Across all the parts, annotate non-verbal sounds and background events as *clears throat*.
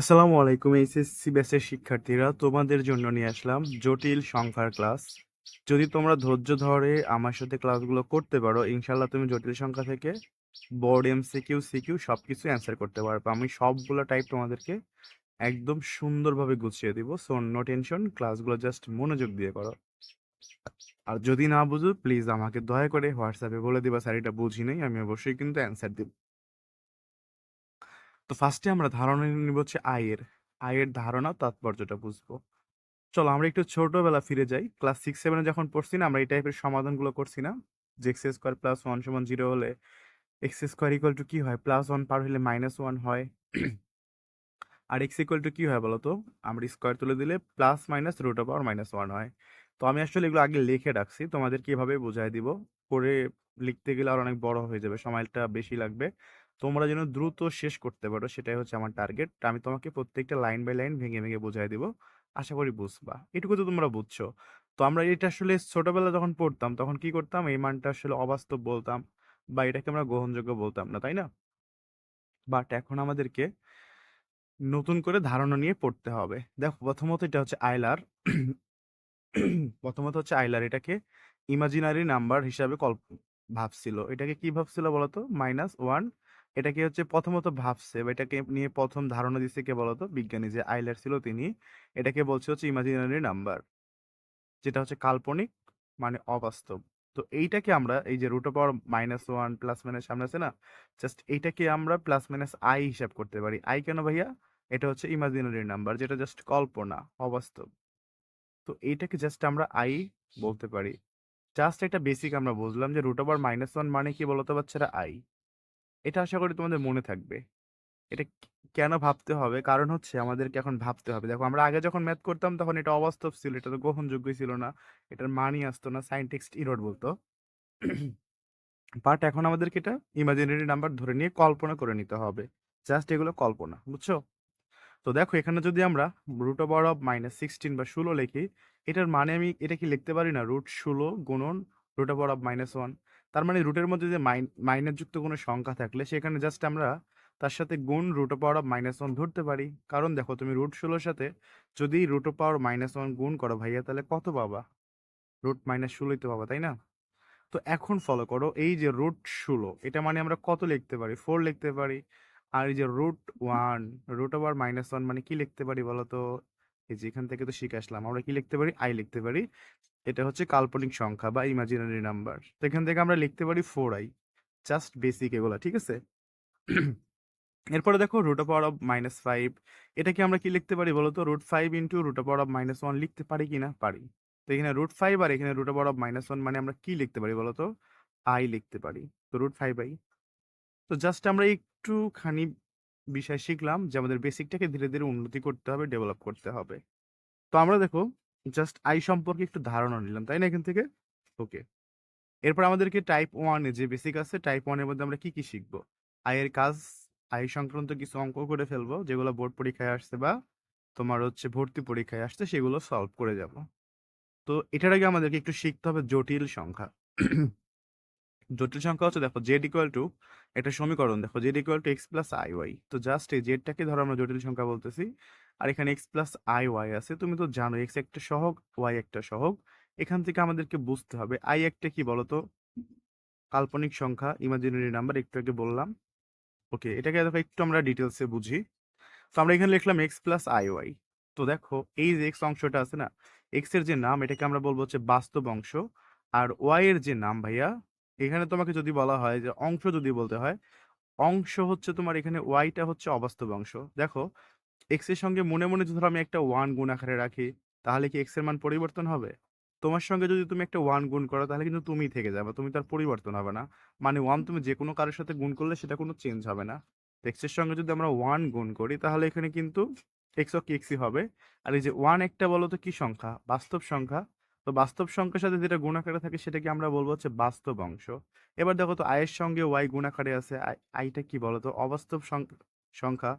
আসসালামু আলাইকুম, এইচএসসি ব্যাচের শিক্ষার্থীরা। তোমাদের জন্য নিয়ে আসলাম জটিল সংখ্যার ক্লাস। যদি তোমরা ধৈর্য ধরে আমার সাথে ক্লাসগুলো করতে পারো ইনশাল্লাহ তুমি জটিল সংখ্যা থেকে বোর্ড, এমসিকিউ, সিকিউ সব কিছু অ্যান্সার করতে পারবে। আমি সবগুলো টাইপ তোমাদেরকে একদম সুন্দরভাবে গুছিয়ে দিব। সো, নো টেনশন, ক্লাসগুলো জাস্ট মনোযোগ দিয়ে করো। আর যদি না বুঝো, প্লিজ আমাকে দয়া করে হোয়াটসঅ্যাপে বলে দিবা, স্যার এটা বুঝি নেই, আমি অবশ্যই কিন্তু অ্যান্সার দিব। তো ফার্স্টে আমরা ধারণা নিব হচ্ছে আয়ের। আয়ের ধারণা, তাৎপর্যটা বুঝব। চলো আমরা একটু ছোটবেলা ফিরে যাই। ক্লাস সিক্স সেভেনে যখন পড়ছি না, আমরা এই টাইপের সমাধানগুলো করছি না। যে এক্স স্কোয়ার প্লাস ওয়ান সমান জিরো হলে এক্স স্কোয়ার ইকুয়াল টু কী হয়? প্লাস ওয়ান পার হলে মাইনাস ওয়ান হয়। আর এক্স ইকুয়াল টু কী হয় বলো তো? আমরা স্কোয়ার তুলে দিলে plus minus root power minus one হয়। তো আমি আসলে এগুলো আগে লিখে রাখছি। তোমাদের কীভাবে বোঝাই দিব। করে লিখতে গেলে আর অনেক বড় হয়ে যাবে। সময়টা বেশি লাগবে। তোমরা যেন দ্রুত শেষ করতে পারো, সেটাই হচ্ছে আমার টার্গেট। আমি তোমাকে প্রত্যেকটা লাইন বাই লাইন ভেঙে ভেঙে বোঝাই দিব। আশা করি বুঝবা। এটুকু তো তোমরা বুঝছ। তো আমরা এটা আসলে ছোটবেলা যখন পড়তাম, তখন কি করতাম? এই মানটা আসলে অবাস্তব বলতাম বা এটাকে আমরা গ্রহণযোগ্য বলতাম না, তাই না? বাট এখন আমাদেরকে নতুন করে ধারণা নিয়ে পড়তে হবে। দেখো, প্রথমত এটা হচ্ছে আইলার। প্রথমত হচ্ছে আইলার। এটাকে ইমাজিনারি নাম্বার হিসাবে কল্প ভাবছিল। এটাকে কি ভাবছিল বলতো? মাইনাস ওয়ান এটাকে হচ্ছে প্রথমত ভাবছে বা এটাকে নিয়ে প্রথম ধারণা দিচ্ছে কে বলতো? বিজ্ঞানী যে আইলার ছিল তিনি। এটাকে বলছে হচ্ছে ইমাজিনারি নাম্বার যেটা হচ্ছে কাল্পনিক মানে অবাস্তব। তো এইটাকে আমরা এই যে root power minus one plus minus সামনে আছে না? জাস্ট এইটাকে আমরা প্লাস মাইনাস আই হিসাব করতে পারি। আই কেন ভাইয়া? এটা হচ্ছে ইমাজিনারি নাম্বার যেটা জাস্ট কল্পনা, অবাস্তব। তো এইটাকে জাস্ট আমরা আই বলতে পারি। জাস্ট একটা বেসিক আমরা বুঝলাম যে রুট ওভার মাইনাস ওয়ান মানে কি বলতো বাচ্চারা? আই এটা আশা করি তোমাদের মনে থাকবে। এটা কেন ভাবতে হবে? কারণ হচ্ছে আমাদেরকে এখন ভাবতে হবে। দেখো, আমরা আগে যখন ম্যাথ করতাম তখন এটা অবাস্তব ছিল, এটা তো গ্রহণযোগ্যই ছিল না। এটার মানই আসতো না সাইন টেক্সট ইরোড বলতো। বাট এখন আমাদেরকে এটা ইমাজিনারি নাম্বার ধরে নিয়ে কল্পনা করে নিতে হবে। জাস্ট এগুলো কল্পনা, বুঝছ? তো দেখো, এখানে যদি আমরা root over of minus sixteen বা ষোলো লিখি, এটার মানে আমি এটা কি লিখতে পারি না? রুট ষোলো গুণন root over of minus one তার মানে রুটের মধ্যে যে মাইন মাইনাস যুক্ত কোনো সংখ্যা থাকলে সেখানে জাস্ট আমরা তার সাথে গুণ root power of minus one ধরতে পারি। কারণ দেখো, তুমি রুট ষোলোর সাথে যদি রুট পাওয়ার মাইনাস ওয়ান গুণ করো ভাইয়া, তাহলে কত পাবা? রুট মাইনাস ষোলোই তো পাবা, তাই না? তো এখন ফলো করো, এই যে রুট ষোলো, এটা মানে আমরা কত লিখতে পারি? ফোর লিখতে পারি। আর এই যে root one root over minus one মানে কি লিখতে পারি বলো তো? এই থেকে তো শিখে আসলাম। আমরা কি লিখতে পারি? আই লিখতে পারি। এটা হচ্ছে কাল্পনিক সংখ্যা বা ইমাজিনারি নাম্বার তো এখান থেকে আমরা লিখতে পারি ফোর আই জাস্ট বেসিক এগুলা, ঠিক আছে? এরপরে দেখো root power of minus five এটাকে আমরা কি লিখতে পারি বলো তো root five into root power of minus one লিখতে পারি কি না? পারি। তো এখানে রুট ফাইভ আর এখানে root power of minus one মানে আমরা কি লিখতে পারি বলো তো আই লিখতে পারি। তো রুট ফাইভ আই তো জাস্ট আমরা একটুখানি বিষয় শিখলাম যে আমাদের বেসিকটাকে ধীরে ধীরে উন্নতি করতে হবে ডেভেলপ করতে হবে। তো আমরা দেখো জাস্ট আই সম্পর্কে একটু ধারণা নিলাম, তাই না এখান থেকে? ওকে এরপর আমাদেরকে টাইপ ওয়ানে যে বেসিক আছে টাইপ ওয়ানের মধ্যে আমরা কি কি শিখব? আয়ের কাজ আয় সংক্রান্ত কিছু অঙ্ক করে ফেলব, যেগুলো বোর্ড পরীক্ষায় আসছে বা তোমার হচ্ছে ভর্তি পরীক্ষায় আসছে, সেগুলো সলভ করে যাব। তো এটার আগে আমাদেরকে একটু শিখতে হবে জটিল সংখ্যা। জটিল সংখ্যা হচ্ছে, দেখো জেড ইকুয়াল টু একটা সমীকরণ, দেখো z equal to x plus i y তো জাস্ট এই জেডটাকে ধরো আমরা জটিল সংখ্যা বলতেছি। আর এখানে এক্স প্লাস আই ওয়াই আছে, তুমি তো জানো এক্স একটা সহগ ওয়াই একটা সহগ। এখান থেকে আমাদেরকে বুঝতে হবে আই একটা কি বলতো? কাল্পনিক সংখ্যা ইমাজিনারি নাম্বার একটু আগে বললাম। ওকে এটাকে দেখো, একটু আমরা ডিটেলসে বুঝি। তো আমরা এখানে লিখলাম এক্স প্লাস আই ওয়াই তো দেখো, এই যে এক্স অংশটা আছে না এক্সের যে নাম, এটাকে আমরা বলব হচ্ছে বাস্তব অংশ। আর ওয়াই এর যে নাম, ভাইয়া এখানে তোমাকে যদি বলা হয় যে অংশ যদি বলতে হয়, অংশ হচ্ছে তোমার এখানে ওয়াইটা হচ্ছে অবাস্তব অংশ। দেখো এক্সের সঙ্গে মনে মনে যদি আমি একটা ওয়ান গুণ আকারে রাখি, তাহলে কি এক্সের মান পরিবর্তন হবে? তোমার সঙ্গে যদি তুমি একটা ওয়ান গুণ করো, তাহলে কিন্তু তুমি থেকে যাবে, তুমি তার পরিবর্তন হবে না। মানে ওয়ান তুমি যে কোনো কারোর সাথে গুণ করলে সেটা কোনো চেঞ্জ হবে না। এক্সের সঙ্গে যদি আমরা ওয়ান গুণ করি, তাহলে এখানে কিন্তু এক্স ও এক্সই হবে। আর এই যে ওয়ান একটা বলো তো কি সংখ্যা? বাস্তব সংখ্যা। তো বাস্তব সংখ্যার সাথে যেটা গুণ আকারে থাকে সেটাকে আমরা বলব হচ্ছে বাস্তব অংশ। এবার দেখো তো আয়ের সঙ্গে ওয়াই গুণ আকারে আছে আই- আইটা কি বলো তো? অবাস্তব সংখ- সংখ্যা।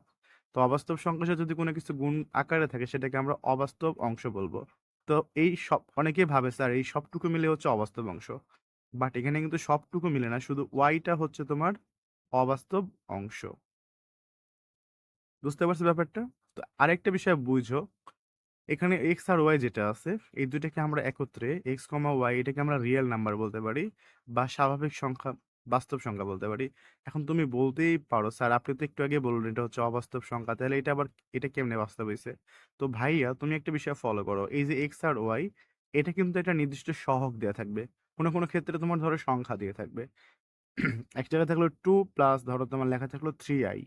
তো অবাস্তব সংখ্যার সাথে যদি কোনো কিছু গুণ আকারে থাকে সেটাকে আমরা অবাস্তব অংশ বলব। তো এই সব অনেকেই ভাবে স্যার এই সবটুকু মিলে হচ্ছে অবাস্তব অংশ। বাট এখানে কিন্তু সবটুকু মিলে না শুধু ওয়াইটা হচ্ছে তোমার অবাস্তব অংশ। বুঝতে পারছ ব্যাপারটা? তো আরেকটা বিষয় বুঝো, এখানে এক্স আর ওয়াই যেটা আছে, এই ২ টাকে আমরা একত্রে এক্স কমা ওয়াই এটাকে আমরা রিয়াল নাম্বার বলতে পারি বা স্বাভাবিক সংখ্যা, বাস্তব সংখ্যা বলতে পারি। এখন তুমি বলতেই পারো, স্যার আপনি তো একটু আগে বললেন এটা হচ্ছে অবাস্তব সংখ্যা। তাহলে এটা আবার এটা কেমনে বাস্তব হয়েছে তো ভাইয়া তুমি একটা বিষয় ফলো করো। এই যে এক্স আর y এটা কিন্তু একটা নির্দিষ্ট সহগ দেওয়া থাকবে। কোনো, কোনো ক্ষেত্রে তোমার ধরো সংখ্যা দিয়ে থাকবে। *clears throat* এক জায়গায় থাকল টু প্লাস ধরো তোমার লেখা থাকল 3i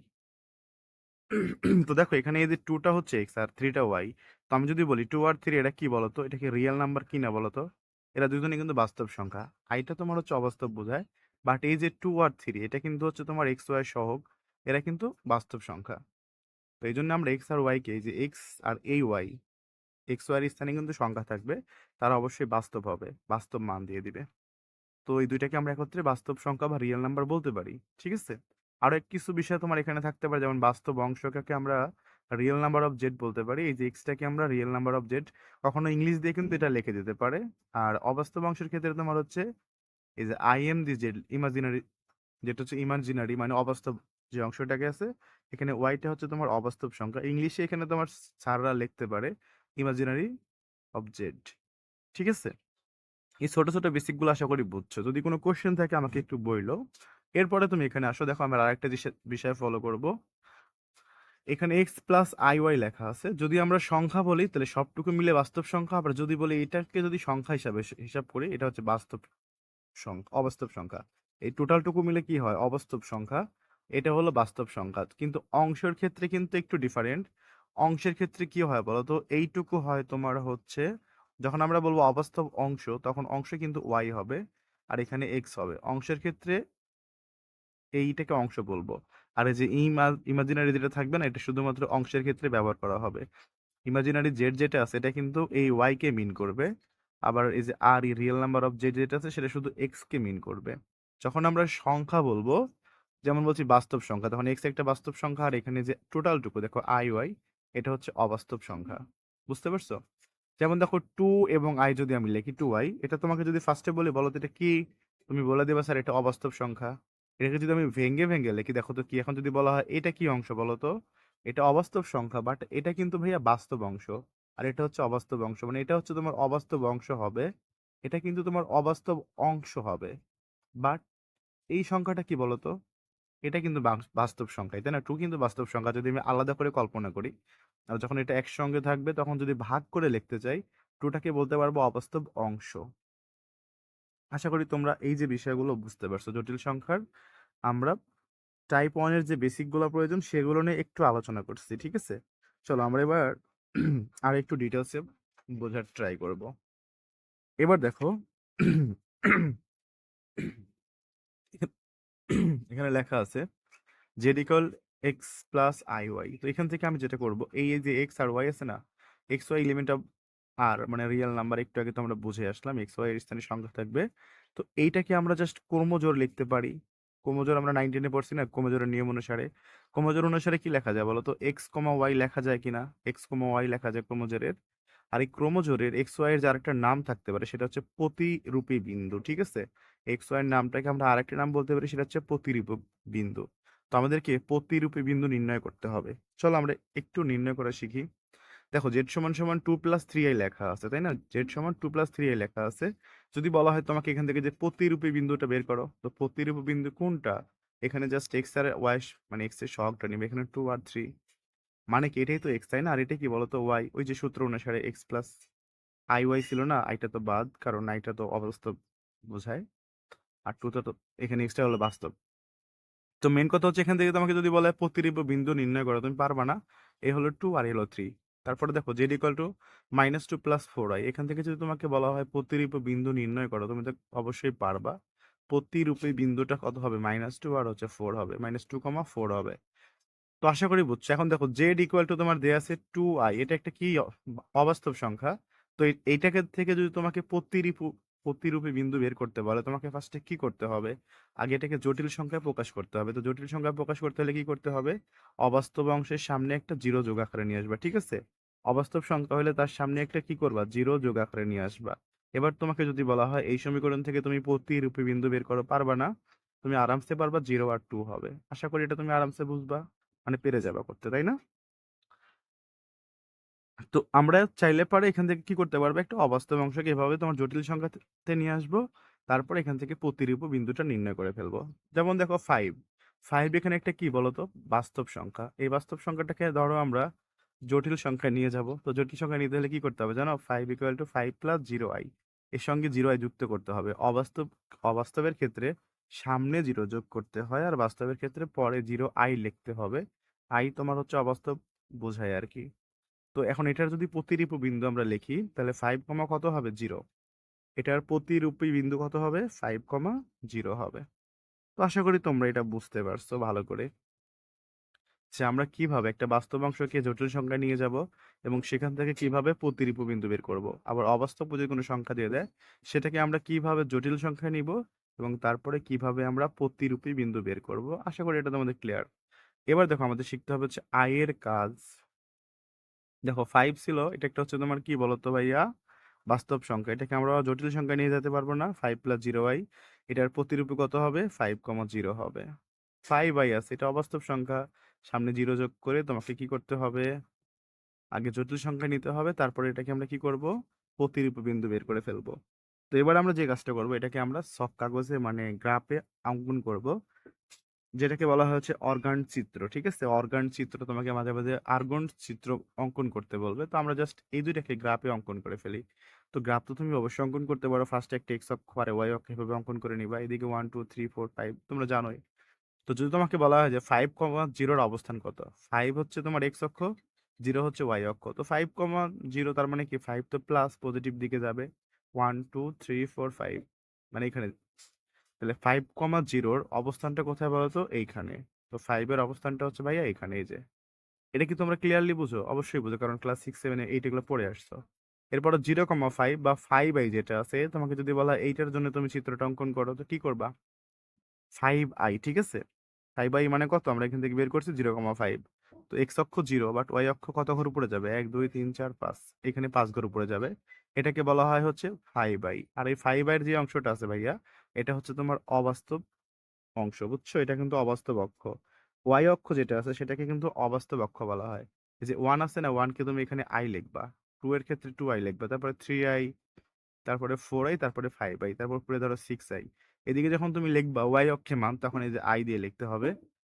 তো দেখো এখানে এই যে 2 টা হচ্ছে x আর 3 টা y। তো আমি যদি বলি 2 আর 3 এটা কি বলতো? এটা কি রিয়াল নাম্বার কিনা বলতো? এরা দুজনেই কিন্তু বাস্তব সংখ্যা। i টা তোমার হচ্ছে অবাস্তব বোঝায়। বাট এই যে 2 আর 3 এটা কিন্তু হচ্ছে তোমার x, y সহগ। এরা কিন্তু বাস্তব সংখ্যা। তো এইজন্য আমরা x আর y কে এই যে x আর এই ওয়াই এক্সের স্থানে কিন্তু সংখ্যা থাকবে। তারা অবশ্যই বাস্তব হবে। বাস্তব মান দিয়ে দিবে। তো এই দুইটাকে আমরা একত্রে বাস্তব সংখ্যা বা রিয়াল নাম্বার বলতে পারি। ঠিক আছে? আরও কিছু বিষয় তোমার এখানে থাকতে পারে যেমন বাস্তব অংশকে আমরা রিয়েল নাম্বার অফ জেড বলতে পারি। এই যে x টাকে আমরা রিয়েল নাম্বার অফ জেড কখনো ইংলিশ দিয়ে কিন্তু এটা লিখে দিতে পারে। আর অবাস্তব অংশের ক্ষেত্রে তোমার হচ্ছে এই যে I M the z imaginary যেটা হচ্ছে ইমাজিনারি মানে অবাস্তব যে অংশটাকে আছে এখানে ওয়াইটা হচ্ছে তোমার অবাস্তব সংখ্যা। ইংলিশে এখানে তোমার স্যাররা লিখতে পারে ইমাজিনারি অফ জেড ঠিক আছে? এই ছোট, ছোট বেসিকগুলো আশা করি বুঝছ। যদি কোনো কোয়েশ্চেন থাকে আমাকে একটু বইলো। এরপরে তুমি এখানে আসো দেখো আমরা আরেকটা বিষয় ফলো করব। এখানে এক্স প্লাস আই ওয়াই লেখা আছে। যদি আমরা সংখ্যা বলি, তাহলে সবটুকু মিলে বাস্তব সংখ্যা। আবার যদি বলি এটাকে যদি সংখ্যা হিসাবে হিসাব করি, এটা হচ্ছে বাস্তব সংখ্যা, অবাস্তব সংখ্যা। এই টোটালটুকু মিলে কি হয়? অবাস্তব সংখ্যা। এটা হলো বাস্তব সংখ্যা। কিন্তু অংশের ক্ষেত্রে কিন্তু একটু ডিফারেন্ট। অংশের ক্ষেত্রে কি হয় বলো তো এইটুকু হয় তোমার হচ্ছে, যখন আমরা বলব অবাস্তব অংশ, তখন অংশ কিন্তু ওয়াই হবে। আর এখানে এক্স হবে। অংশের ক্ষেত্রে এইটাকে অংশ বলব। আর এই যে ইমা, ইমাজিনারি যেটা থাকবে না, এটা শুধুমাত্র অংশের ক্ষেত্রে ব্যবহার করা হবে। ইমাজিনারি জেড যেটা আছে, এটা কিন্তু এই y কে মিন করবে। আবার এই যে r real number of z যেটা আছে, সেটা শুধু x কে মিন করবে। যখন আমরা সংখ্যা বলব, যেমন বলছি বাস্তব সংখ্যা, তখন এক্স একটা বাস্তব সংখ্যা, আর এখানে যে টোটালটুকু দেখো আই ওয়াই এটা হচ্ছে অবাস্তব সংখ্যা। বুঝতে পারছ? যেমন দেখো টু এবং আই যদি আমি লিখি 2i এটা তোমাকে যদি ফার্স্টে বলি, বলো তো এটা কি? তুমি বলে দিবা, স্যার, এটা অবাস্তব সংখ্যা। এটাকে যদি আমি ভেঙে, ভেঙে লিখি দেখো তো কি? এখন যদি বলা হয় এটা কি অংশ বলো তো? এটা অবাস্তব সংখ্যা বাট এটা কিন্তু ভাইয়া বাস্তব অংশ। আর এটা হচ্ছে অবাস্তব অংশ। মানে এটা হচ্ছে তোমার অবাস্তব অংশ হবে। এটা কিন্তু তোমার অবাস্তব অংশ হবে। বাট এই সংখ্যাটা কি বলতো? এটা কিন্তু বাস বাস্তব সংখ্যা, তাই না? 2 কিন্তু বাস্তব সংখ্যা যদি আমি আলাদা করে কল্পনা করি। আর যখন এটা একসঙ্গে থাকবে তখন যদি ভাগ করে লিখতে চাই 2 টাকে বলতে পারব অবাস্তব অংশ। আশা করি তোমরা এই যে বিষয়গুলো বুঝতে পারছ। জটিল সংখ্যার আমরা টাইপ 1 এর যে বেসিকগুলা প্রয়োজন, সেগুলো নিয়ে একটু আলোচনা করছি। ঠিক আছে? চলো আমরা এবার *clears throat* আরেকটু ডিটেইলস এ বোঝার ট্রাই করব। এবার দেখো *clears throat* এখানে লেখা আছে ইকুয়াল x প্লাস iy তো এখান থেকে আমি যেটা করব, এই যে x আর y আছে না, x, y element of r মানে রিয়েল নাম্বার একটু আগে তো আমরা বুঝে আসলাম এক্স ওয়াই এর স্থানে সংখ্যা থাকবে। তো এইটাকে আমরা জাস্ট ক্রমজোড় লিখতে পারি। ক্রমজোড় আমরা নাইন টেনে পড়ছি না ক্রমজোড়ের নিয়ম অনুসারে। ক্রমজোড় অনুসারে কি লেখা যায় বলো তো? X, ওয়াই লেখা যায় কিনা? X, ওয়াই লেখা যায় ক্রমজোড়ের আর এই ক্রমজোড়ের এক্স ওয়াই এর যে আরেকটা নাম থাকতে পারে সেটা হচ্ছে প্রতিরূপী বিন্দু ঠিক আছে? এক্স ওয়াই এর নামটাকে আমরা আরেকটা নাম বলতে পারি সেটা হচ্ছে প্রতিরূপ বিন্দু। তো আমাদেরকে প্রতিরূপী বিন্দু নির্ণয় করতে হবে। চলো আমরা একটু নির্ণয় করা শিখি। দেখো জেড সমান সমান টু প্লাস থ্রি আই লেখা আছে, তাই না? জেড সমান টু প্লাস থ্রি আই লেখা আছে। যদি বলা হয় তোমাকে এখান থেকে যে প্রতিরূপী বিন্দুটা বের করো, তো প্রতিরূপী বিন্দু কোনটা? এখানে জাস্ট এক্স আর ওয়াই মানে এক্সের সহগটা নিবে, এখানে টু আর থ্রি মানে কি এটাই তো এক্স তাই না? আর এটা কি বলতো ওয়াই ওই যে সূত্র অনুসারে এক্স প্লাস আই ওয়াই ছিল না? আইটা তো বাদ, কারণ আইটা তো অবাস্তব বোঝায়। আর টুটা তো এখানে এক্সট্রা হলো বাস্তব। তো মেন কথা হচ্ছে এখান থেকে তোমাকে যদি বলে প্রতিরূপ বিন্দু নির্ণয় করো, তুমি পারবা না? এ হলো টু আর এ হলো থ্রি তারপরে দেখো z equal to minus two plus four i এখান থেকে যদি তোমাকে বলা হয় প্রতিরূপ বিন্দু নির্ণয় করো, তুমি তো অবশ্যই পারবা। প্রতিরূপী বিন্দুটা কত হবে? মাইনাস টু আর হচ্ছে ফোর হবে। মাইনাস টু কমা ফোর হবে। তো আশা করি বুঝছ। এখন দেখো জেড ইকুয়াল টু তোমার দেয়া আছে টু আই এটা একটা কি অবাস্তব সংখ্যা? তো এই- এইটাকে থেকে যদি তোমাকে প্রতিরূপ প্রতিরূপী বিন্দু বের করতে বলে। তোমাকে ফার্স্টে কি করতে হবে? আগে এটাকে জটিল সংখ্যায় প্রকাশ করতে হবে। তো জটিল সংখ্যায় প্রকাশ করতে হলে কি করতে হবে? অবাস্তব অংশের সামনে একটা জিরো যোগ আকারে নিয়ে আসবা, ঠিক আছে? অবাস্তব সংখ্যা হলে তার সামনে একটা কি করবা? জিরো যোগ আকারে নিয়ে আসবা। এবার তোমাকে যদি বলা হয়, এই সমীকরণ থেকে তুমি প্রতিরূপী বিন্দু বের করো, পারবা না? তুমি আরামসে পারবা, জিরো আর টু হবে। আশা করি এটা তুমি আরামসে বুঝবা মানে পেরে যাবা করতে, তাই না? তো আমরা চাইলে পারে এখান থেকে কি করতে পারব? একটা অবাস্তব অংশকে এভাবে তোমার জটিল সংখ্যাতে নিয়ে আসব। তারপর এখান থেকে প্রতিরূপ বিন্দুটা নির্ণয় করে ফেলব। যেমন দেখো ফাইভ ফাইভ এখানে একটা কি বলতো? বাস্তব সংখ্যা। এই বাস্তব সংখ্যাটাকে ধরো আমরা জটিল সংখ্যায় নিয়ে যাব। তো জটিল সংখ্যা নিতে হলে কি করতে হবে জানো? Five equal to five plus zero i এর সঙ্গে জিরো আই যুক্ত করতে হবে। অবাস্তব, অবাস্তবের ক্ষেত্রে সামনে জিরো যোগ করতে হয় আর বাস্তবের ক্ষেত্রে পরে জিরো আই লিখতে হবে। আই তোমার হচ্ছে অবাস্তব বোঝায় আর কি। তো এখন এটার যদি প্রতিরূপ বিন্দু আমরা লিখি, তাহলে ফাইভ কমা কত হবে? জিরো এটার প্রতিরূপী বিন্দু কত হবে? ফাইভ কমা জিরো হবে। তো আশা করি তোমরা এটা বুঝতে পারছ ভালো করে। যে আমরা কীভাবে একটা বাস্তব অংশকে জটিল সংখ্যা নিয়ে যাব এবং সেখান থেকে কীভাবে প্রতিরূপ বিন্দু বের করব। আবার অবাস্তব যদি কোনো সংখ্যা দিয়ে দেয়, সেটাকে আমরা কীভাবে জটিল সংখ্যা নিব এবং তারপরে কীভাবে আমরা প্রতিরূপী বিন্দু বের করব? আশা করি এটা তোমাদের ক্লিয়ার এবার দেখো আমাদের শিখতে হবে হচ্ছে আয়ের কাজ। দেখো ফাইভ ছিল, এটা একটা হচ্ছে তোমার কি বলতো ভাইয়া? বাস্তব সংখ্যা। এটাকে আমরা জটিল সংখ্যা নিয়ে যেতে পারব না। ফাইভ প্লাস জিরো আই এটার প্রতিরূপী কত হবে? ফাইভ কমা জিরো হবে। ফাইভ আই আছে, এটা অবাস্তব সংখ্যা। সামনে জিরো যোগ করে তোমাকে কি করতে হবে? আগে জটিল সংখ্যা নিতে হবে, তারপরে এটাকে আমরা কি করব? প্রতিরূপ বিন্দু বের করে ফেলব। তো এবার আমরা যে কাজটা করব, এটাকে আমরা সব কাগজে মানে গ্রাফে অঙ্কন করব। যেটাকে বলা হচ্ছে অর্গান চিত্র, ঠিক আছে? অর্গান চিত্র তোমাকে মাঝে মাঝে আর্গন চিত্র অঙ্কন করতে বলবে। তো আমরা জাস্ট এই দুইটাকে গ্রাফে অঙ্কন করে ফেলি। তো গ্রাফ তো তুমি অবশ্যই অঙ্কন করতে পারো। ফার্স্টে একটা এক্স অক্ষ আর ওয়াই অক্ষ এভাবে অঙ্কন করে নিবা। এদিকে one two three four five তোমরা জানোই। তো যদি তোমাকে বলা হয় যে ফাইভ কমা জিরোর অবস্থান কত? ফাইভ হচ্ছে তোমার এক্স অক্ষ জিরো হচ্ছে ওয়াই অক্ষ। তো ফাইভ কমা জিরো তার মানে কি? ফাইভ তো প্লাস পজিটিভ দিকে যাবে। One two three four five মানে এখানে তাহলে ফাইভ কমা জিরোর অবস্থানটা কোথায় বলো তো এইখানে। তো ফাইভের অবস্থানটা হচ্ছে ভাইয়া এখানে এই যে। এটা কি তোমরা ক্লিয়ারলি বুঝো? অবশ্যই বুঝো, কারণ ক্লাস সিক্স সেভেন এইট এগুলো পড়ে আসছো। এরপর জিরো কমা ফাইভ বা ফাইভ আই যেটা আছে, তোমাকে যদি বলা এইটার জন্য তুমি চিত্রটা অঙ্কন করো, তো কি করবা? ফাইভ আই ঠিক আছে? ফাইভ আই মানে কত? আমরা এখান থেকে বের করছি জিরো কমা ফাইভ তো এক্স অক্ষ জিরো বাট ওয়াই অক্ষ কত ঘর উপরে যাবে? এক, দুই, তিন, চার, পাঁচ। এখানে পাঁচ ঘর উপরে যাবে। এটাকে বলা হয় হচ্ছে ফাইভ আই আর এই ফাইভ আইয়ের যে অংশটা আছে ভাইয়া এটা হচ্ছে তোমার অবাস্তব অংশ, বুঝছ? এটা কিন্তু অবাস্তব অক্ষ। ওয়াই অক্ষ যেটা আছে, সেটাকে কিন্তু অবাস্তব অক্ষ বলা হয়। যে ওয়ান আছে না ওয়ানকে তুমি এখানে আই লিখবা। টু এর ক্ষেত্রে টু আই লিখবা। তারপরে থ্রি আই তারপরে ফোর আই তারপরে ফাইভ আই তারপর পরে ধরো সিক্স আই এদিকে যখন তুমি লিখবা ওয়াই অক্ষে মান, তখন এই যে আই দিয়ে লিখতে হবে।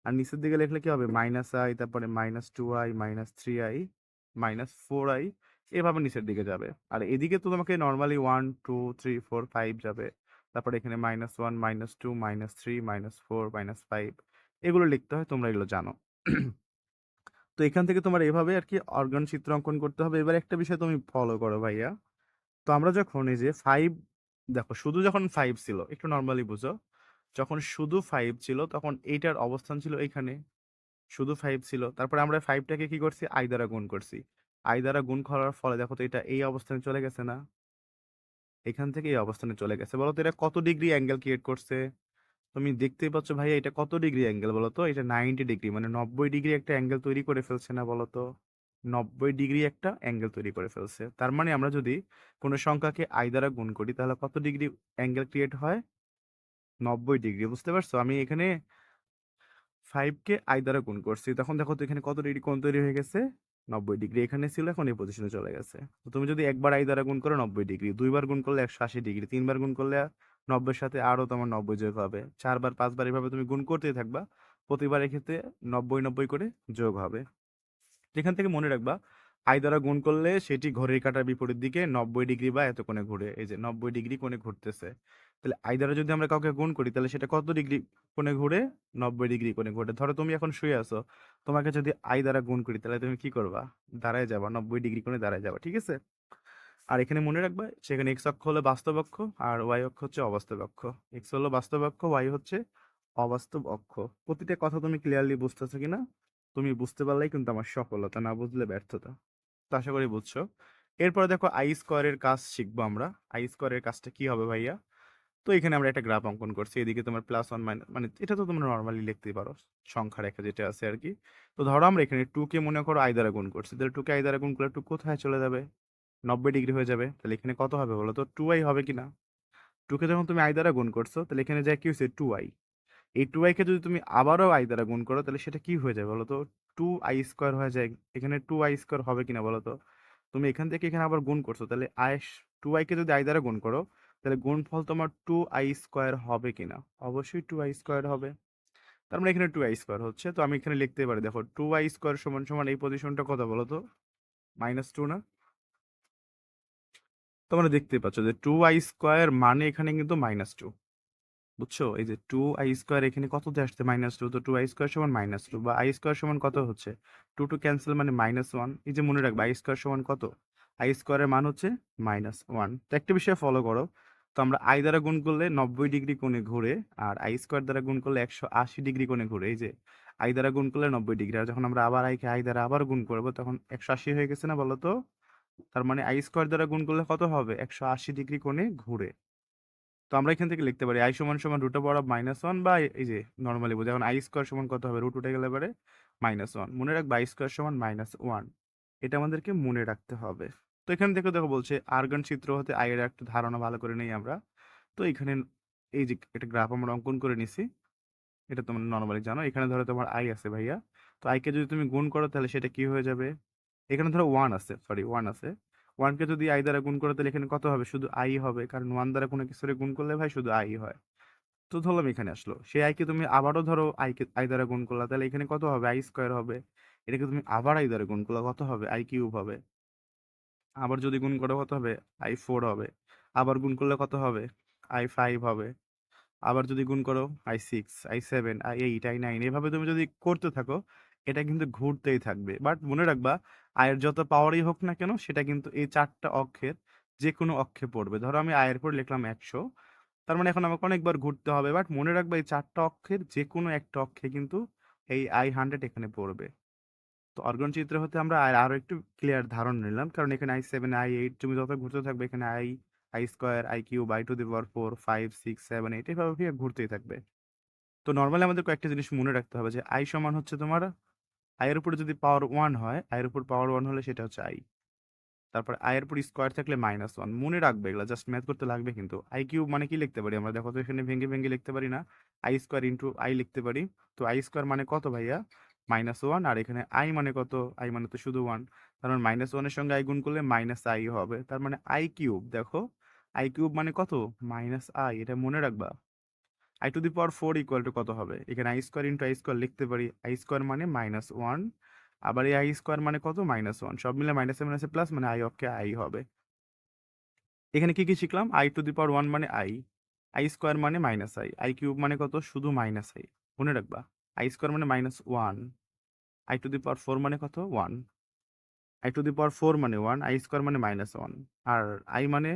আর নিচের দিকে লিখলে কি হবে? মাইনাস আই তারপরে minus two i minus three i minus four i এভাবে নিচের দিকে যাবে। আর এদিকে তো তোমাকে normally one two three four five যাবে। তারপরে এখানে minus one minus two minus three minus four minus five এগুলো লিখতে হয়, তোমরা এগুলো জানো। তো এখান থেকে তোমার এভাবে আর কি অর্গান চিত্র অঙ্কন করতে হবে। এবার একটা বিষয় তুমি ফলো করো ভাইয়া। তো আমরা যখন এই যে ফাইভ দেখো শুধু যখন ফাইভ ছিল, একটু নর্মালি বুঝো, যখন শুধু ফাইভ ছিল তখন এইটার অবস্থান ছিল এখানে। শুধু ফাইভ ছিল, তারপরে আমরা ফাইভটাকে কি করছি? আই দ্বারা গুণ করছি। আই দ্বারা গুণ করার ফলে দেখো তো এটা এই অবস্থানে চলে গেছে না? এখান থেকে এই অবস্থানে চলে গেছে। বলো তো, এটা কত ডিগ্রি অ্যাঙ্গেল ক্রিয়েট করছে? তুমি দেখতেই পাচ্ছ ভাইয়া, এটা কত ডিগ্রি অ্যাঙ্গেল বলো তো? এটা নাইনটি ডিগ্রি মানে নব্বই ডিগ্রি একটা অ্যাঙ্গেল তৈরি করে ফেলছে না বলো তো? নব্বই ডিগ্রি একটা অ্যাঙ্গেল তৈরি করে ফেলছে। তার মানে আমরা যদি কোনো সংখ্যাকে আই দ্বারা গুণ করি, তাহলে কত ডিগ্রি অ্যাঙ্গেল ক্রিয়েট হয়? নব্বই ডিগ্রি, বুঝতে পারছ? আমি এখানে ফাইভকে আই দ্বারা গুণ করছি। তখন দেখো তো এখানে কত ডিগ্রি, কোণ তৈরি হয়ে গেছে? নব্বই ডিগ্রি এখানে ছিল, এখন এই পজিশনে চলে গেছে। তো তুমি যদি একবার আই দ্বারা গুণ করো নব্বই ডিগ্রি, দুইবার গুণ করলে একশো আশি ডিগ্রি, তিনবার গুণ করলে নব্বইয়ের সাথে আরও তোমার নব্বই যোগ হবে। চারবার, পাঁচবার এভাবে তুমি গুণ করতেই থাকবা, প্রতিবার এক্ষেত্রে নব্বই নব্বই করে যোগ হবে। যেখান থেকে মনে রাখবা, আই দ্বারা গুণ করলে সেটি ঘড়ির কাটার বিপরীত দিকে নব্বই ডিগ্রি বা এত কোণে ঘুরে, এই যে নব্বই ডিগ্রি কোণে ঘুরতেছে। তাহলে আই দ্বারা যদি আমরা কাউকে গুণ করি, তাহলে সেটা কত ডিগ্রি কোণে ঘুরে? নব্বই ডিগ্রি কোণে ঘুরে। ধরো তুমি এখন শুয়ে আছো, তোমাকে যদি আই দ্বারা গুণ করি, তাহলে তুমি কি করবা? দাঁড়ায় যাবা, নব্বই ডিগ্রি কোণে দাঁড়ায় যাবা, ঠিক আছে? আর এখানে মনে রাখবা, সেখানে এক্স অক্ষ হলো বাস্তব অক্ষ আর ওয়াই অক্ষ হচ্ছে অবাস্তব অক্ষ। এক্স হলো বাস্তব অক্ষ ওয়াই হচ্ছে অবাস্তব অক্ষ। প্রতিটা কথা তুমি ক্লিয়ারলি বুঝতেছো কিনা? তুমি বুঝতে পারলেই কিন্তু আমার সফলতা, না বুঝলে ব্যর্থতা। তো আশা করি বুঝছ। এরপরে দেখো আই স্কোয়ারের কাজ শিখব আমরা। আই স্কোয়ারের কাজটা কি হবে ভাইয়া? তো এখানে আমরা একটা গ্রাফ অঙ্কন করছি। এদিকে তোমার প্লাস ওয়ান মাইনাস মানে এটা তো তোমরা নর্মালি লিখতেই পারো। সংখ্যা রেখা যেটা আছে আর কি তো ধরো আমরা এখানে টু কে মনে করো আই দ্বারা গুণ করছি। তাহলে টু কে আই দ্বারা গুণ করলে টু কোথায় চলে যাবে? নব্বই ডিগ্রি হয়ে যাবে। তাহলে এখানে কত হবে বলো তো? টু আই হবে কি না টুকে যখন তুমি আই দ্বারা গুণ করছ, তাহলে এখানে যা কি হয়েছে? টু আই এই টু আইকে যদি তুমি আবারও আই দ্বারা গুণ করো, তাহলে সেটা কি হয়ে যায় বলো তো? টু আই স্কোয়ার হয়ে যায়। এখানে টু আই স্কোয়ার হবে কিনা বলো তো? তুমি এখান থেকে এখানে আবার গুণ করছ। তাহলে আই টু আইকে যদি আই দ্বারা গুণ করো তাহলে গুণফল তোমার টু আই স্কোয়ার হবে কিনা অবশ্যই টু আই স্কোয়ার হবে তার মানে এখানে টু আই স্কোয়ার হচ্ছে তো আমি এখানে লিখতে পারি দেখো টু আই স্কোয়ার সমান সমান এই পজিশনটা কত বলো তো মাইনাস টু না তোমরা দেখতে পাচ্ছ যে টু আই স্কোয়ার মানে এখানে কিন্তু মাইনাস টু বুঝছ এই যে টু আই স্কোয়ার এখানে কত কততে আসছে মাইনাস টু তো টু আই স্কোয়ার সমান মাইনাস টু বা আই স্কোয়ার সমান কত হচ্ছে টু টু ক্যান্সেল মানে মাইনাস ওয়ান এই যে মনে রাখবে আই স্কোয়ার সমান কত আই স্কোয়ারের মান হচ্ছে মাইনাস ওয়ান তো একটা বিষয় ফলো করো তো আমরা আই দ্বারা গুণ করলে নব্বই ডিগ্রি কোণে ঘুরে আর আই স্কোয়ার দ্বারা গুণ করলে একশো আশি ডিগ্রি কোণে ঘুরে। এই যে আই দ্বারা গুণ করলে নব্বই ডিগ্রি। আর যখন আমরা আবার আইকে আই দ্বারা আবার গুণ করব, তখন একশো আশি হয়ে গেছে না বলো তো তার মানে আই স্কোয়ার দ্বারা গুণ করলে কত হবে? একশো আশি ডিগ্রি কোণে ঘুরে। তো আমরা এখান থেকে লিখতে পারি আই সমান সমান root over of minus one বা এই যে নর্মালি বোঝা এখন আই স্কোয়ার সমান কত হবে? রুট উঠে গেলে পারে মাইনাস ওয়ান মনে রাখবে আই স্কোয়ার সমান মাইনাস ওয়ান এটা আমাদেরকে মনে রাখতে হবে। তো এখানে দেখো দেখো বলছে আর্গান চিত্র হতে আয়ের একটা ধারণা ভালো করে নেই আমরা। তো এখানে এই যে একটা গ্রাফ আমরা অঙ্কন করে নিছি, এটা তোমার নর্মালি জানো। এখানে ধরো তোমার আই আছে ভাইয়া। তো আইকে যদি তুমি গুণ করো তাহলে সেটা কি হয়ে যাবে? এখানে ধরো ওয়ান আছে সরি ওয়ান আছে। ওয়ানকে যদি আই দ্বারা গুণ করো তাহলে এখানে কত হবে? শুধু আই হবে, কারণ ওয়ান দ্বারা কোনো কিছুরে গুণ করলে ভাই শুধু আই হয়। তো ধরলাম এখানে আসলো। সেই আইকে তুমি আবারও ধরো আইকে আই দ্বারা গুণ করলা, তাহলে এখানে কত হবে? আই স্কোয়ার হবে। এটাকে তুমি আবার আই দ্বারা গুণ করলা, কত হবে? আই কিউব হবে। আবার যদি গুণ করো কত হবে? আই ফোর হবে। আবার গুণ করলে কত হবে? আই ফাইভ হবে। আবার যদি গুণ করো i six i seven i eight i nine এভাবে তুমি যদি করতে থাকো, এটা কিন্তু ঘুরতেই থাকবে। বাট মনে রাখবা আয়ের যত পাওয়ারই হোক না কেন, সেটা কিন্তু এই চারটা অক্ষের যে কোনো অক্ষে পড়বে। ধরো আমি আয়ের পর লিখলাম একশো। তার মানে এখন আমাকে অনেকবার ঘুরতে হবে। বাট মনে রাখবা, এই চারটা অক্ষের যে কোনো একটা অক্ষে কিন্তু এই আই হান্ড্রেড এখানে পড়বে। তো অর্গন চিত্র হতে আমরা আর, আরও একটু ক্লিয়ার ধারণা নিলাম। কারণ এখানে আই সেভেন আই এইট তুমি যত ঘুরতে থাকবে এখানে i i square i cube i to the power four five six seven eight ফিরে ঘুরতেই থাকবে। তো নর্মালি আমাদের কয়েকটা জিনিস মনে রাখতে হবে যে আই সমান হচ্ছে তোমার আয়ের উপরে যদি পাওয়ার ওয়ান হয় আয়ের উপর পাওয়ার ওয়ান হলে সেটা হচ্ছে আই তারপর আয়ের উপর স্কোয়ার থাকলে মাইনাস ওয়ান মনে রাখবে এগুলো জাস্ট ম্যাথ করতে লাগবে কিন্তু। আই কিউব মানে কি লিখতে পারি আমরা? দেখো তো এখানে ভেঙে ভেঙে লিখতে পারি না। আই স্কোয়ার ইন্টু আই লিখতে পারি। তো আই স্কোয়ার মানে কত ভাইয়া? মাইনাস ওয়ান আর এখানে আই মানে কত? আই মানে তো শুধু ওয়ান। তার মানে মাইনাস ওয়ানের সঙ্গে আই গুণ করলে মাইনাস আই হবে। তার মানে আই কিউব, দেখো। আই কিউব মানে কত? মাইনাস আই, এটা মনে রাখবা। I to the power four equal to কত হবে? এখানে i square into i square লিখতে পারি। আই স্কোয়ার মানে মাইনাস ওয়ান, আবার এই আই স্কোয়ার মানে কত? Minus one. সব মিলে মাইনাসে মাইনাসে প্লাস মানে আই অফকে আই হবে। এখানে কি কি শিখলাম? I to the power one মানে আই আই স্কোয়ার মানে মাইনাস আই আই কিউব মানে কত? শুধু মাইনাস আই। মনে রাখবা। আই স্কোয়ার মানে minus one i to the power four মানে কত? One i to the power four মানে ওয়ান আই স্কোয়ার মানে মাইনাস ওয়ান আর আই মানে?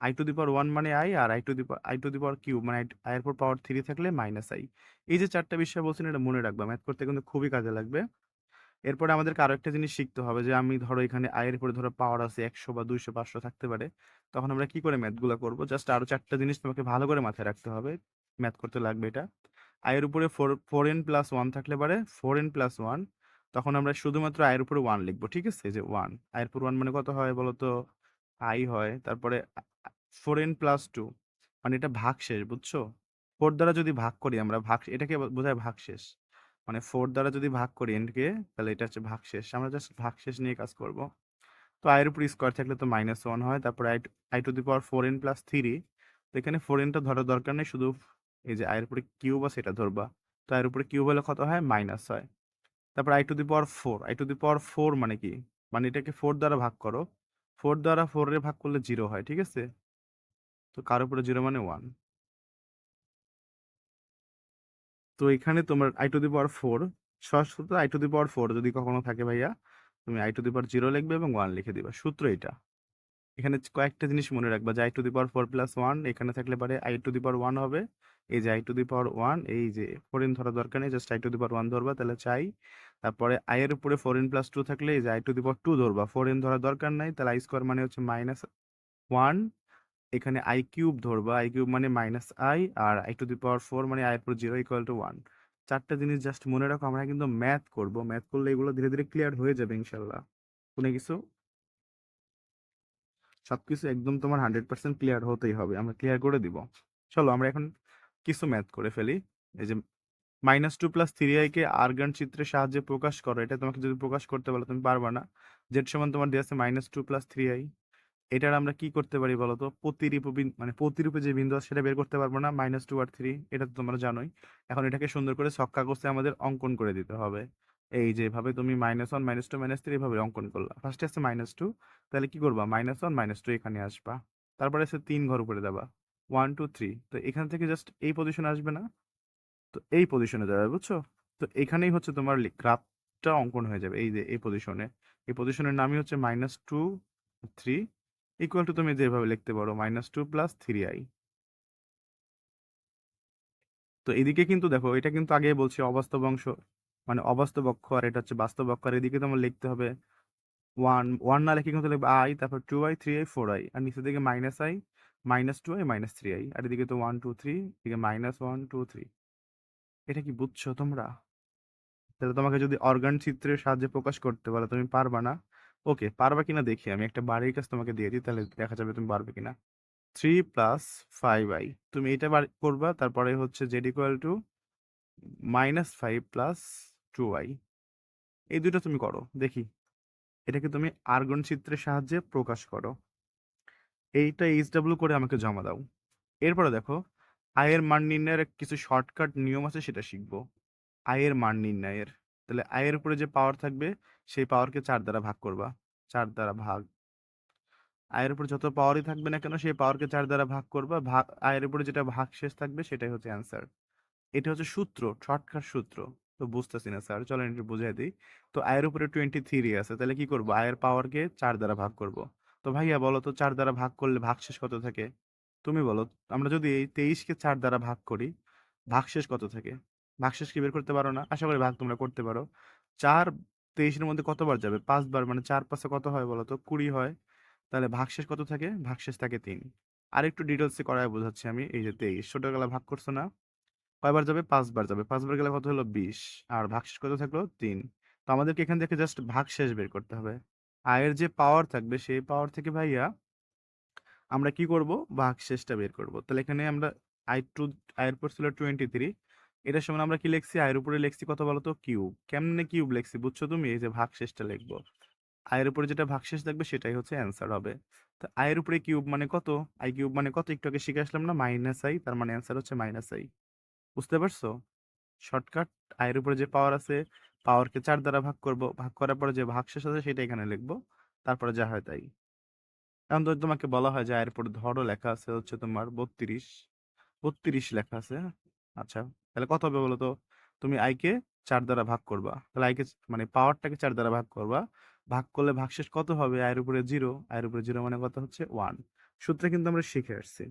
I to the power one মানে i R i to the i to the power cube মানে আইয়ের পর পাওয়ার থ্রি থাকলে মাইনাস আই এই যে চারটা বিষয় বলছেন, এটা মনে রাখবা। ম্যাথ করতে কিন্তু খুবই কাজে লাগবে। এরপরে আমাদেরকে আরও একটা জিনিস শিখতে হবে যে, আমি ধরো এখানে আয়ের উপরে ধরো পাওয়ার আছে একশো বা দুইশো, পাঁচশো থাকতে পারে। তখন আমরা কি করে ম্যাথগুলো করব? জাস্ট আরও চারটা জিনিস তোমাকে ভালো করে মাথায় রাখতে হবে। ম্যাথ করতে লাগবে এটা। আয়ের উপরে ফোর এন প্লাস ওয়ান থাকলে পারে ফোর এন প্লাস ওয়ান তখন আমরা শুধুমাত্র আয়ের উপরে ওয়ান লিখব, ঠিক আছে? যে ওয়ান আয়ের উপর ওয়ান মানে কত হয় বলতো? আই হয়, তারপরে ফোর এন প্লাস টু মানে এটা ভাগ শেষ বুঝছ? ফোর দ্বারা যদি ভাগ করি আমরা, ভাগ, এটাকে বোঝায় ভাগ শেষ মানে ফোর দ্বারা যদি ভাগ করি এনকে তাহলে এটা হচ্ছে ভাগ শেষ আমরা জাস্ট ভাগ শেষ নিয়ে কাজ করব। তো আয়ের উপর স্কোয়ার থাকলে তো মাইনাস ওয়ান হয়, তারপর i i to the power four n plus three তো এখানে ফোর এনটা ধরার দরকার নেই, শুধু এই যে আয়ের উপরে কিউব আছে এটা ধরবা। তো আয়ের উপরে কিউব হলে কত হয়? মাইনাস হয়। তারপর i to the power four. I to the power four মানে কি? মানে এটাকে ফোর দ্বারা ভাগ করো। ফোর দ্বারা ফোর ভাগ করলে জিরো হয়, ঠিক আছে? তো কার উপরে জিরো মানে ওয়ান। তো এখানে তোমার i to the power four সরাসরি i to the power four যদি কখনো থাকে ভাইয়া, তুমি i to the power zero লিখবে এবং ওয়ান লিখে দিবা। সূত্র এটা। এখানে কয়েকটা জিনিস মনে রাখবা যে i to the power four plus one, এখানে থাকলে পারে i to the power one হবে। এই যে i to the power one এই যে ফোর ইন ধরা দরকার নেই just i to the power one ধরবা, তাহলে চাই তারপরে আই এর উপরে ফোরিন প্লাস টু থাকলে এই যে i to the power two ধরবা ফোর ইন ধরার দরকার নাই, তাহলে আই স্কোয়ার মানে হচ্ছে মাইনাস ওয়ান এখানে আই কিউব ধরবা আই কিউব মানে minus i R i to the power four মানে আই পর জিরো ইকুয়াল টু ওয়ান চারটা জিনিস জাস্ট মনে রাখো, আমরা কিন্তু ম্যাথ করব ম্যাথ করলে এগুলো ধীরে ধীরে ক্লিয়ার হয়ে যাবে ইনশাল্লাহ। কোনো কিছু? সবকিছু একদম তোমার হান্ড্রেড পার্সেন্ট ক্লিয়ার হতেই হবে, আমরা ক্লিয়ার করে দিব। চলো আমরা এখন কিছু ম্যাথ করে ফেলি। এই যে মাইনাস টু প্লাস থ্রি আইকে আর্গান চিত্রের সাহায্যে প্রকাশ করো, এটা তোমাকে যদি প্রকাশ করতে বলো তুমি পারবা না। জেড সমান তোমার দিয়ে আছে minus two plus three i এটার আমরা কি করতে পারি বলো তো? প্রতিরূপ মানে প্রতিরূপে যে বিন্দু আছে সেটা বের করতে পারব না মাইনাস টু আর থ্রি এটা তো তোমরা জানোই। এখন এটাকে সুন্দর করে ছক্কা কাগজে আমাদের অঙ্কন করে দিতে হবে। এই যেভাবে তুমি minus one minus two minus three এভাবে অঙ্কন করলা। ফার্স্টে আছে মাইনাস টু তাহলে কি করবা? মাইনাস ওয়ান মাইনাস টু এখানে আসবা। তারপরে আছে তিন ঘর উপরে দেবা। ওয়ান টু থ্রি তো এখান থেকে জাস্ট এই পজিশনে আসবে না। তো এই পজিশনে যাবে বুঝছ? তো এখানেই হচ্ছে তোমার গ্রাফটা অঙ্কন হয়ে যাবে। এই যে, এই পজিশনে এই পজিশনের নামই হচ্ছে minus two three equal to তুমি যেভাবে লিখতে পারো minus two plus three i তো এদিকে কিন্তু দেখো, এটা কিন্তু আগে বলছি, অবাস্তব অংশ। মানে অবাস্তব অক্ষ আর এটা হচ্ছে বাস্তব অক্ষ আর এদিকে তোমার লিখতে হবে ওয়ান ওয়ান না লিখে কিন্তু লিখবে আই তারপর two i three i four i আর নিচের দিকে minus i minus two i minus three i আর এদিকে তো ওয়ান টু থ্রি এদিকে মাইনাস ওয়ান টু থ্রি এটা কি বুঝছ তোমরা? তাহলে তোমাকে যদি অর্গান চিত্রের সাহায্যে প্রকাশ করতে বলে, তুমি পারবা না? ওকে, পারবা কিনা দেখি আমি। একটা বাড়ির কাজ তোমাকে দিয়ে দিই, তাহলে দেখা যাবে তুমি পারবে কিনা। থ্রি প্লাস ফাইভ আই তুমি এটা বার করবা, তারপরে হচ্ছে z equal to minus five plus two i এই দুটো তুমি করো, দেখি। এটাকে তুমি আর্গন চিত্রের সাহায্যে প্রকাশ করো। এইটা এইচ ডাব্লিউ করে আমাকে জমা দাও। এরপরে দেখো, আয়ের মান নির্ণয়ের কিছু শর্টকাট নিয়ম আছে সেটা শিখব। আয়ের মান নির্ণয়ের। তাহলে আয়ের উপরে যে পাওয়ার থাকবে, সেই পাওয়ারকে চার দ্বারা ভাগ করবা। চার দ্বারা ভাগ। আয়ের উপরে যত পাওয়ারই থাকবে না কেন, সেই পাওয়ারকে চার দ্বারা ভাগ করবা। ভাগ, আয়ের উপরে যেটা ভাগ শেষ থাকবে, সেটাই হচ্ছে অ্যান্সার এটা হচ্ছে সূত্র শর্টকাট সূত্র। তো বুঝতেছি না স্যার চলেন একটু বুঝাই দিই। তো আয়ের উপরে টোয়েন্টি থ্রি আছে, তাহলে কি করব? আয়ের পাওয়ারকে চার দ্বারা ভাগ করব। তো ভাইয়া বলো তো চার দ্বারা ভাগ করলে ভাগশেষ কত থাকে? তুমি বলো, আমরা যদি এই তেইশকে চার দ্বারা ভাগ করি ভাগশেষ কত থাকে? ভাগশেষ কি বের করতে পারো না? আশা করি ভাগ তোমরা করতে পারো। চার তেইশের মধ্যে কতবার যাবে? পাঁচবার মানে চার পাঁচে কত হয় বলো তো? কুড়ি হয়। তাহলে ভাগশেষ কত থাকে? ভাগশেষ থাকে তিন। আর একটু ডিটেলসে করায় বোঝাচ্ছি আমি, এই যে তেইশ। ছোটবেলা ভাগ করছ না? কয়বার যাবে? পাঁচবার যাবে। পাঁচবার গেলে কত হলো? বিশ। আর ভাগশেষ কত থাকল? তিন। তো আমাদেরকে এখান থেকে জাস্ট ভাগশেষ বের করতে হবে। আয়ের যে পাওয়ার থাকবে, সেই পাওয়ার থেকে ভাইয়া আমরা কি করব? ভাগশেষটা বের করব। তাহলে এখানে আমরা আই টু, আয়ের পর ছিল টোয়েন্টি থ্রি এটার সময় আমরা কি লিখছি? আয়ের উপরে লিখছি কত বলো তো কিউব। কেমনে কিউব লিখছি? বুঝছ তুমি? এই যে ভাগশেষটা লিখব। আয়ের উপরে যেটা ভাগশেষ থাকবে, সেটাই হচ্ছে অ্যান্সার হবে। তো আয়ের উপরে কিউব মানে কত? আই কিউব মানে কত? একটু আগে শিখে আসলাম না? মাইনাস আই তার মানে অ্যান্সার হচ্ছে মাইনাস আই বুঝতে পারছ? শর্টকাট, আয়ের উপরে যে পাওয়ার আছে পাওয়ারকে চার দ্বারা ভাগ করব, ভাগ করার পরে যে ভাগশেষ আছে, সেটা এখানে লিখব। তারপরে যা হয় তাই। এখন যদি তোমাকে বলা হয় যে আয়ের উপর ধরো লেখা আছে হচ্ছে তোমার বত্রিশ। বত্রিশ লেখা আছে আচ্ছা তাহলে কত হবে বলো তো তুমি আইকে চার দ্বারা ভাগ করবা। তাহলে আইকে মানে পাওয়ারটাকে চার দ্বারা ভাগ করবা। ভাগ করলে ভাগশেষ কত হবে? আয়ের উপরে জিরো আয়ের উপরে জিরো মানে কত হচ্ছে? ওয়ান সূত্রে কিন্তু আমরা শিখে আসছি।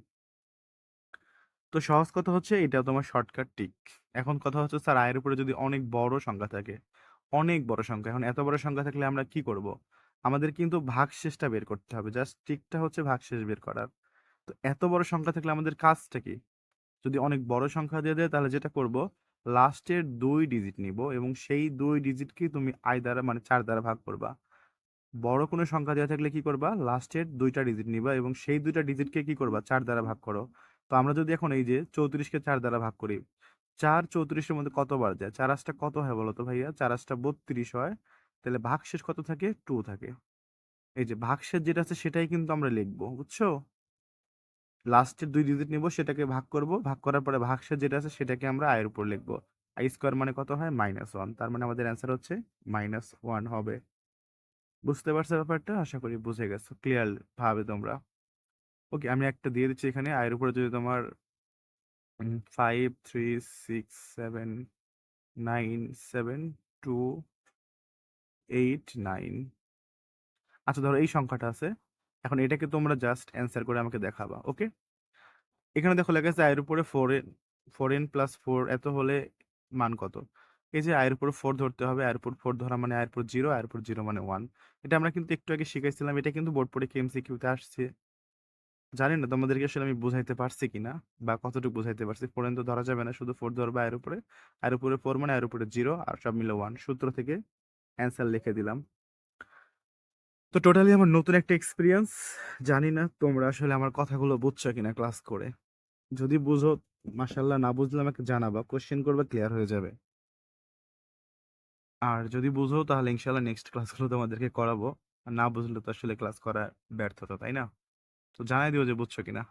তো সহজ কথা হচ্ছে এটা তোমার শর্টকাট টিক এখন কথা হচ্ছে, স্যার, আয়ের উপরে যদি অনেক বড় সংখ্যা থাকে, অনেক বড় সংখ্যা, এখন এত বড় সংখ্যা থাকলে আমরা কি করব? আমাদের কিন্তু ভাগশেষটা বের করতে হবে। জাস্ট টিকটা হচ্ছে ভাগশেষ বের করার। তো এত বড় সংখ্যা থাকলে আমাদের কাজটা কি? যদি অনেক বড় সংখ্যা দিয়ে দেয়, তাহলে যেটা করব? লাস্টের দুই ডিজিট নিব এবং সেই দুই ডিজিটকে তুমি আয় দ্বারা মানে চার দ্বারা ভাগ করবা। বড় কোনো সংখ্যা দেওয়া থাকলে কি করবা? লাস্টের দুইটা ডিজিট নিবা এবং সেই দুইটা ডিজিটকে কি করবা? চার দ্বারা ভাগ করো। তো আমরা যদি এখন এই যে চৌত্রিশকে চার দ্বারা ভাগ করি, চার চৌত্রিশের মধ্যে কতবার যায়? চার আশটা কত হয় বলো তো ভাইয়া? চার আশটা বত্রিশ হয়, তাহলে ভাগশেষ কত থাকে? টু থাকে। এই যে ভাগশেষ যেটা আছে সেটাই কিন্তু আমরা লিখব, বুঝছ? লাস্টের দুই ডিজিট নিব, সেটাকে ভাগ করব, ভাগ করার পরে ভাগশেষ যেটা আছে সেটাকে আমরা আয়ের উপর লিখব। আই স্কোয়ার মানে কত হয়? মাইনাস ওয়ান তার মানে আমাদের অ্যান্সার হচ্ছে মাইনাস ওয়ান হবে। বুঝতে পারছ ব্যাপারটা? আশা করি বুঝে গেছো ক্লিয়ার ভাবে তোমরা। ওকে, আমি একটা দিয়ে দিচ্ছি এখানে। আয়ের উপরে যদি তোমার five three six seven nine seven two eight nine আচ্ছা ধরো এই সংখ্যাটা আছে। এখন এটাকে তোমরা জাস্ট অ্যান্সার করে আমাকে দেখাবা, ওকে? এখানে দেখো লেখা আছে আয়ের উপরে four n four n plus four এত হলে মান কত? এই যে আয়ের উপর ফোর ধরতে হবে আয়ের উপর ফোর ধরা মানে আয়ের উপর জিরো আয়ের উপর জিরো মানে ওয়ান এটা আমরা কিন্তু একটু আগে শিখাইছিলাম, এটা কিন্তু বোর্ড পরীক্ষা এমসিকিউতে আসছে। জানি না তোমাদেরকে আসলে আমি বুঝাইতে পারছি কিনা বা কতটুকু বুঝাইতে পারছি। ফোর তো ধরা যাবে না, শুধু ফোর ধরবা আয়ের উপরে। আয়ের উপরে ফোর মানে আয়ের উপরে জিরো আর সব মিলে ওয়ান সূত্র থেকে অ্যান্সার লিখে দিলাম। তো টোটালি আমার নতুন একটা এক্সপিরিয়েন্স জানি না তোমরা আসলে আমার কথাগুলো বুঝছ কিনা ক্লাস করে। যদি বুঝো, মাশাআল্লাহ না বুঝলে আমাকে জানাবা কোশ্চেন করবে ক্লিয়ার হয়ে যাবে। আর যদি বুঝো, তাহলে ইনশাল্লাহ নেক্সট ক্লাসগুলো তোমাদেরকে করাবো। আর না বুঝলে তো আসলে ক্লাস করা ব্যর্থতা, তাই না? তো জানাই দিও যে বুঝছ কিনা।